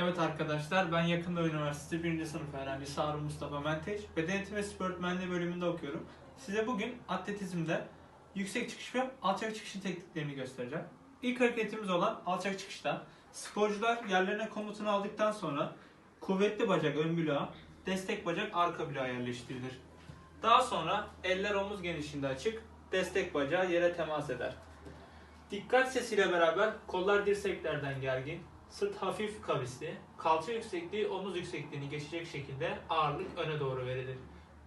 Evet arkadaşlar ben yakında üniversite 1. sınıf öğrencisi Harun Mustafa Menteş. Beden eğitimi ve spor öğretmenliği bölümünde okuyorum. Size bugün atletizmde yüksek çıkış ve alçak çıkışın tekniklerini göstereceğim. İlk hareketimiz olan alçak çıkışta sporcular yerlerine komutunu aldıktan sonra kuvvetli bacak ön bloğa, destek bacak arka bloğa yerleştirilir. Daha sonra eller omuz genişliğinde açık, destek bacağı yere temas eder. Dikkat sesiyle beraber kollar dirseklerden gergin, sırt hafif kavisli, kalça yüksekliği omuz yüksekliğini geçecek şekilde ağırlık öne doğru verilir.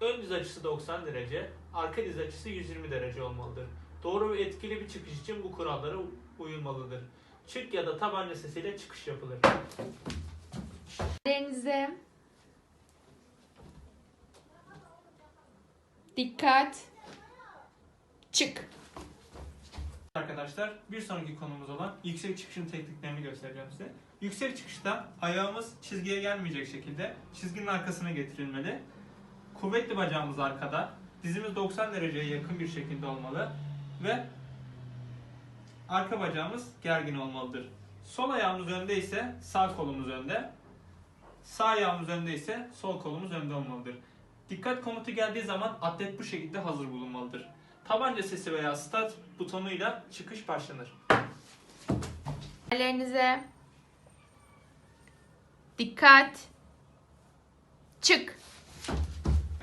Ön diz açısı 90 derece, arka diz açısı 120 derece olmalıdır. Doğru ve etkili bir çıkış için bu kurallara uyulmalıdır. Çık ya da tabanca sesiyle çıkış yapılır. Ellerinize dikkat çık. Arkadaşlar bir sonraki konumuz olan yüksek çıkışın tekniklerini göstereceğim size. Yüksek çıkışta ayağımız çizgiye gelmeyecek şekilde çizginin arkasına getirilmeli. Kuvvetli bacağımız arkada, dizimiz 90 dereceye yakın bir şekilde olmalı ve arka bacağımız gergin olmalıdır. Sol ayağımız önde ise sağ kolumuz önde, sağ ayağımız önde ise sol kolumuz önde olmalıdır. Dikkat komutu geldiği zaman atlet bu şekilde hazır bulunmalıdır. Tabanca sesi veya start butonuyla çıkış başlanır. Ellerinize dikkat çık.